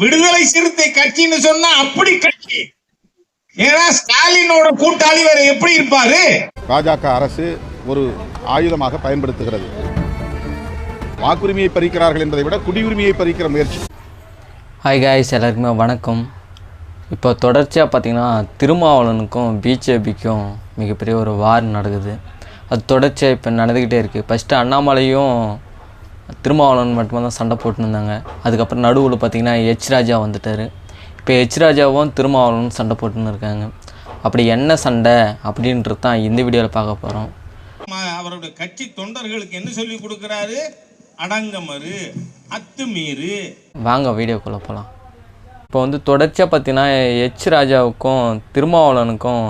விடுதலை சிறுத்தை கட்சின்னு சொன்னா அப்படி கட்சி. ஏன்னா ஸ்டாலினோட கூட்டாளி வேற எப்படி இருப்பாரு? பாஜக அரசு ஒரு ஆயுதமாக பயன்படுத்துகிறது. வாக்குரிமையை பறிக்கிறார்கள் என்பதை விட குடியுரிமையை பறிக்கிற முயற்சி. ஹாய் காய்ஸ் எல்லாருக்குமே வணக்கம். இப்போ தொடர்ச்சியாக பார்த்தீங்கன்னா திருமாவளவனுக்கும் பிஜேபிக்கும் மிகப்பெரிய ஒரு வார் நடக்குது. அது தொடர்ச்சியாக இப்போ நடந்துக்கிட்டே இருக்குது ஃபஸ்ட்டு அண்ணாமலையும் திருமாவளவன் மட்டுமே தான் சண்டை போட்டுன்னு இருந்தாங்க அதுக்கப்புறம் நடுவில் பார்த்தீங்கன்னா எச் ராஜா வந்துட்டார். இப்போ எச் ராஜாவும் திருமாவளவனும் சண்டை போட்டுன்னு இருக்காங்க. அப்படி என்ன சண்டை அப்படின்றது தான் இந்த வீடியோவில் பார்க்க போகிறோம் அவருடைய கட்சி தொண்டர்களுக்கு என்ன சொல்லி கொடுக்கிறாரு? அடங்கமறு அத்துமீறு. வாங்க வீடியோக்குள்ளே போகலாம் இப்போ வந்து தொடர்ச்சியாக பார்த்தீங்கன்னா எச் ராஜாவுக்கும் திருமாவளவனுக்கும்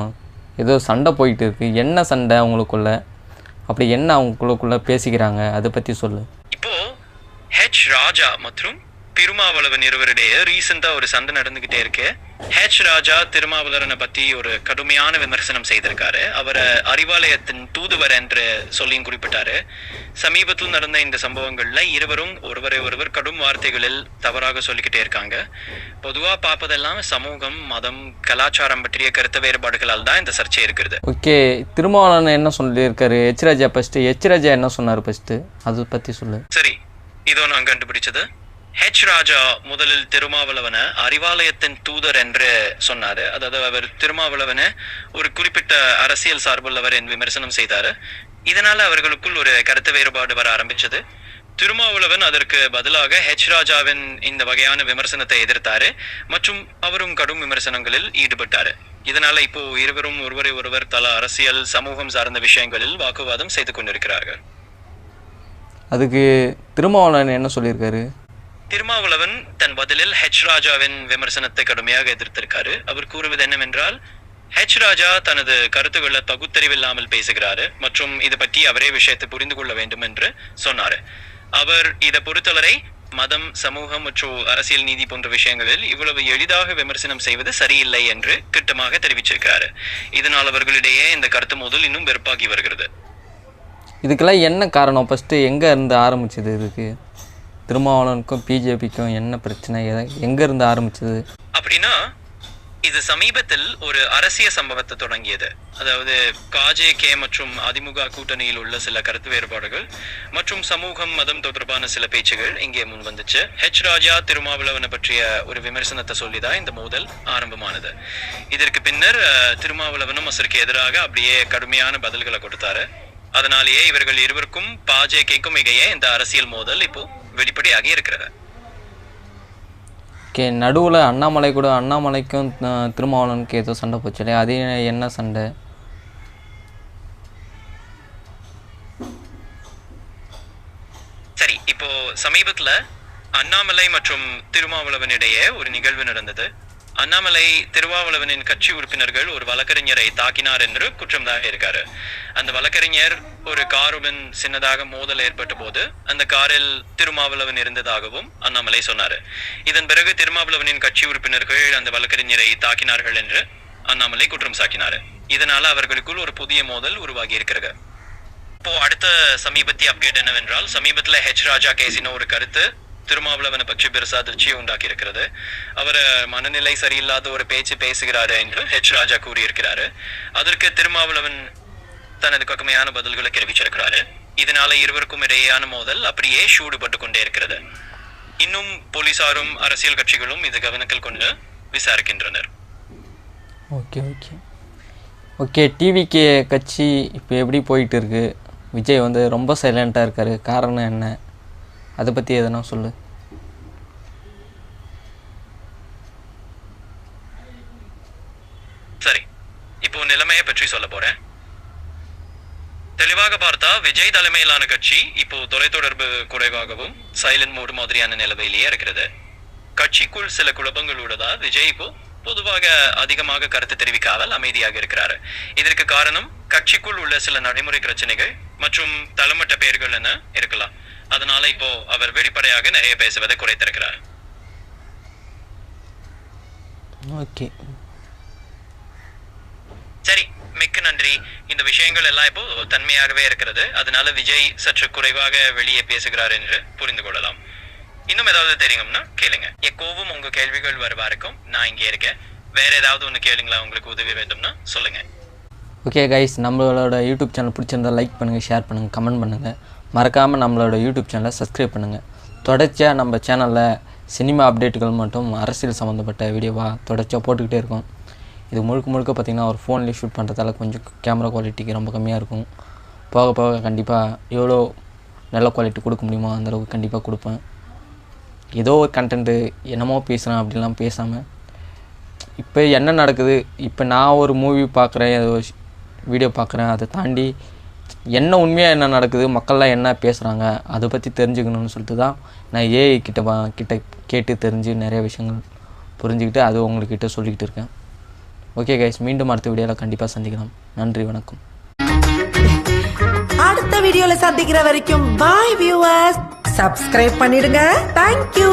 ஏதோ சண்டை போயிட்டு இருக்கு. என்ன சண்டை அவங்களுக்குள்ள அப்படி என்ன அவங்களுக்குள்ள பேசிக்கிறாங்க? அதை பற்றி சொல்லு. ஹெச் ராஜா மற்றும் திருமாவளவன் இருவரிடையே ரீசெண்டா ஒரு சண்டை நடந்துகிட்டே இருக்கு. ஹெச் ராஜா திருமாவளவனை பத்தி ஒரு கடுமையான விமர்சனம் செய்திருக்காரு. அவரை அறிவாலயத்தின் தூதுவர் என்று சொல்லியும் குறிப்பிட்டாரு. சமீபத்தில் நடந்த இந்த சம்பவங்கள்ல இருவரும் ஒருவரை ஒருவர் கடும் வார்த்தைகளில் தவறாக சொல்லிக்கிட்டே இருக்காங்க. பொதுவா பார்ப்பதெல்லாம் சமூகம் மதம் கலாச்சாரம் பற்றிய கருத்து வேறுபாடுகளால் தான் இந்த சர்ச்சை இருக்கிறது. ஓகே திருமாவளவன் என்ன சொல்லியிருக்காரு? H Raja first H Raja என்ன சொன்னார் ஃபஸ்ட்டு அதை பற்றி சொல்லு. சரி இதோ நான் கண்டுபிடிச்சது. ஹெச் ராஜா முதலில் திருமாவளவனை அறிவாலயத்தின் தூதர் என்று சொன்னாரு. அதாவது அவர் திருமாவளவனை ஒரு குறிப்பிட்ட அரசியல் சார்புள்ளவர் என் விமர்சனம் செய்தாரு. இதனால அவர்களுக்குள் ஒரு கருத்து வேறுபாடு வர ஆரம்பிச்சது. திருமாவளவன் அதற்கு பதிலாக ஹெச் ராஜாவின் இந்த வகையான விமர்சனத்தை எதிர்த்தாரு. மற்றும் அவரும் கடும் விமர்சனங்களில் ஈடுபட்டாரு. இதனால இப்போ இருவரும் ஒருவரை ஒருவர் தல அரசியல் சமூகம் சார்ந்த விஷயங்களில் வாக்குவாதம் செய்து கொண்டிருக்கிறார்கள். அதுக்கு திருமாவளவன் என்ன சொல்லியிருக்காரு? திருமாவளவன் தன் பதிலில் ஹெச் ராஜாவின் விமர்சனத்தை கடுமையாக எதிர்த்திருக்காரு. அவர் கூறுவது என்னவென்றால் ஹெச் ராஜா தனது கருத்துக்களை பகுத்தறிவில்லாமல் பேசுகிறாரு மற்றும் இது பற்றி அவரே விஷயத்தை புரிந்து கொள்ள வேண்டும் என்று சொன்னார். அவர் இதை பொறுத்தவரை மதம் சமூகம் மற்றும் அரசியல் நீதி போன்ற விஷயங்களில் இவ்வளவு எளிதாக விமர்சனம் செய்வது சரியில்லை என்று திட்டமாக தெரிவிச்சிருக்காரு இதனால் அவர்களிடையே இந்த கருத்து மோதல் இன்னும் வெறுப்பாகி வருகிறது. இதுக்கெல்லாம் என்ன காரணம்? ஃபஸ்ட்டு எங்கே இருந்து ஆரம்பிச்சது இதுக்கு? திருமாவளவனுக்கும் பிஜேபிக்கும் என்ன பிரச்சனை? எங்கே இருந்து ஆரம்பிச்சது? அப்படின்னா இது சமீபத்தில் ஒரு அரசியல் சம்பவத்தை தொடங்கியது. அதாவது காஜே கே மற்றும் அதிமுக கூட்டணியில் உள்ள சில கருத்து வேறுபாடுகள் மற்றும் சமூகம் மதம் தொடர்பான சில பேச்சுகள் இங்கே முன் வந்துச்சு. ஹெச் ராஜா திருமாவளவனை பற்றிய ஒரு விமர்சனத்தை சொல்லிதான் இந்த மோதல் ஆரம்பமானது. இதற்கு பின்னர் திருமாவளவனும் அசருக்கு எதிராக அப்படியே கடுமையான பதில்களை கொடுத்தாரு. அதனாலேயே இவர்கள் இருவருக்கும் பாஜகக்கும் இடையே இந்த அரசியல் மோதல் இப்போ வெளிப்படையாகி இருக்கிறது. ஓகே நடுவில் அண்ணாமலை கூட அண்ணாமலைக்கும் அஹ், திருமாவளவனுக்கு ஏதோ சண்டை போச்சு இல்லையா? அது என்ன சண்டை? சரி இப்போ சமீபத்துல அண்ணாமலை மற்றும் திருமாவளவன் இடையே ஒரு நிகழ்வு நடந்தது. அண்ணாமலை திருமாவளவனின் கட்சி உறுப்பினர்கள் ஒரு வழக்கறிஞரை தாக்கினார் என்று குற்றம் தான் இருக்காரு. அந்த வழக்கறிஞர் ஒரு காருடன் சின்னதாக மோதல் ஏற்பட்ட போது அந்த காரில் திருமாவளவன் இருந்ததாகவும் அண்ணாமலை சொன்னார். இதன் பிறகு திருமாவளவனின் கட்சி உறுப்பினர்கள் அந்த வழக்கறிஞரை தாக்கினார்கள் என்று அண்ணாமலை குற்றம் சாட்டினார். இதனால அவர்களுக்குள் ஒரு புதிய மோதல் உருவாகி இருக்கிறது. இப்போ அடுத்த சமீபத்திய அப்டேட் என்னவென்றால் சமீபத்தில் ஹெச் ராஜா கேசின ஒரு கருத்து. திருமாவளவனை பற்றி பெருசா அதிர்ச்சியை உண்டாக்கி இருக்கிறது அவர் மனநிலை சரியில்லாத ஒரு பேச்சு பேசுகிறாரு என்று ஹெச் ராஜா கூறியிருக்கிறாரு. அதற்கு திருமாவளவன் தனது கடுமையான பதில்களை தெரிவிச்சிருக்கிறாரு. இதனால இருவருக்கும் இடையேயான மோதல் அப்படியே சூடுபட்டு கொண்டே இருக்கிறது. இன்னும் போலீசாரும் அரசியல் கட்சிகளும் இது கவனத்தில் கொண்டு விசாரிக்கின்றனர். Okay okay. ஓகே டிவிகே கட்சி இப்போ எப்படி போயிட்டு இருக்கு? விஜய் வந்து ரொம்ப சைலண்ட்டாக இருக்காரு. காரணம் என்ன? அதை பற்றி எதனா சொல்லு. சரி இப்போ நிலைமையை பற்றி சொல்ல போறேன். தெளிவாக பார்த்தா விஜய் தலைமையிலான கட்சி இப்போ தொலைத்தொடர்பு குறைவாகவும் சைலண்ட் மோடு மாதிரியான நிலைமையிலேயே இருக்கிறது. கட்சிக்குள் சில குழப்பங்கள் உள்ளதா விஜய் இப்போ பொதுவாக அதிகமாக கருத்து தெரிவிக்காமல் அமைதியாக இருக்கிறாரு. இதற்கு காரணம் கட்சிக்குள் உள்ள சில நடைமுறை பிரச்சனைகள் மற்றும் தளமட்ட பெயர்கள் என இருக்கலாம். அதனால இப்போ அவர் வெளிப்படையாக நிறைய பேசுவதை குறைத்திருக்கிறார். ஓகே. சரி மிக்க நன்றி. இந்த விஷயங்கள் எல்லாம் இப்போ தன்மையாகவே இருக்கிறது. அதனால விஜய் சற்று குறைவாக வெளியே பேசுகிறார் என்று புரிந்து கொள்ளலாம். இன்னும் ஏதாவது தெரியும்னா கேளுங்க. எக்கோவும் உங்க கேள்விகள் வர வரைக்கும் நான் இங்கே இருக்கேன். வேற ஏதாவது ஒன்று கேளுங்களா உங்களுக்கு உதவி வேண்டும்னா சொல்லுங்க. ஓகே கைஸ் நம்மளோட யூடியூப் சேனல் பிடிச்சிருந்தா லைக் பண்ணுங்கள் ஷேர் பண்ணுங்கள் கமெண்ட் பண்ணுங்கள் மறக்காமல் நம்மளோட யூடியூப் சேனலை சப்ஸ்கிரைப் பண்ணுங்கள் தொடர்ச்சியாக நம்ம சேனலில் சினிமா அப்டேட்டுகள் மட்டும் அரசியல் சம்மந்தப்பட்ட வீடியோவாக தொடர்ச்சியாக போட்டுக்கிட்டே இருக்கும். இது முழுக்க முழுக்க பார்த்திங்கன்னா ஒரு ஃபோன்லேயே ஷூட் பண்ணுறதால கொஞ்சம் கேமரா குவாலிட்டிக்கு ரொம்ப கம்மியாக இருக்கும். போக போக கண்டிப்பாக எவ்வளோ நல்ல குவாலிட்டி கொடுக்க முடியுமோ அந்த அளவுக்கு கண்டிப்பாக கொடுப்பேன். ஏதோ ஒரு கண்டென்ட்டு என்னமோ பேசுகிறேன் அப்படிலாம் பேசாமல் இப்போ என்ன நடக்குது இப்போ நான் ஒரு மூவி பார்க்குறேன் ஏதோ வீடியோ பார்க்குறேன் அதை தாண்டி என்ன உண்மையாக என்ன நடக்குது மக்கள்லாம் என்ன பேசுகிறாங்க அதை பற்றி தெரிஞ்சுக்கணும்னு சொல்லிட்டு தான் நான் ஏஐ கிட்ட கிட்ட கேட்டு தெரிஞ்சு நிறைய விஷயங்கள் புரிஞ்சுக்கிட்டு அது உங்கள்கிட்ட சொல்லிக்கிட்டு இருக்கேன். ஓகே கைஸ் மீண்டும் அடுத்த வீடியோவில் கண்டிப்பாக சந்திக்கலாம். நன்றி வணக்கம். அடுத்த வீடியோவில் சந்திக்கிற வரைக்கும் பாய் வியூவர்ஸ் சப்ஸ்கிரைப் பண்ணிடுங்க. Thank you